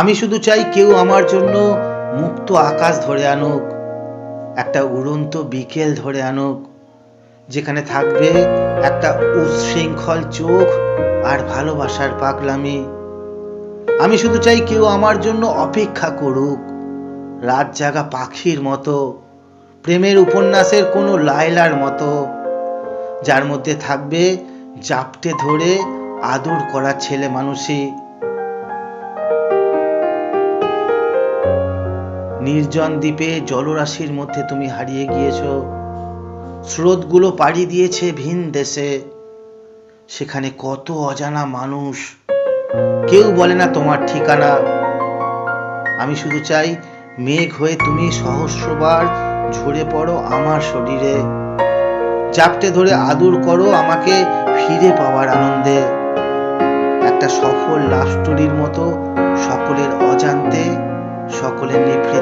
আমি শুধু চাই কেউ আমার জন্য মুক্ত আকাশ ধরে আনুক, একটা উড়ন্ত বিকেল ধরে আনুক, যেখানে থাকবে একটা উচ্ছৃঙ্খল চোখ আর ভালোবাসার পাগলামি। আমি শুধু চাই কেউ আমার জন্য অপেক্ষা করুক, রাত জাগা পাখির মতো, প্রেমের উপন্যাসের কোনো লায়লার মতো, যার মধ্যে থাকবে জাপটে ধরে আদর করা ছেলে মানুষই। নির্জন দ্বীপে জলরাশির মধ্যে তুমি হারিয়ে গিয়েছ। স্রোতগুলো পাড়ি দিয়েছে ভিন দেশে। সেখানে কত অজানা মানুষ। কেউ বলে না তোমার ঠিকানা। আমি শুধু চাই, মেঘ হয়ে তুমি সহস্রবার ঝরে পড়ো আমার শরীরে। চাপটে ধরে আদর করো আমাকে ফিরে পাওয়ার আনন্দে। একটা সফল লাভ স্টোরির মতো সকলের অজান্তে, সকলের নিভৃতে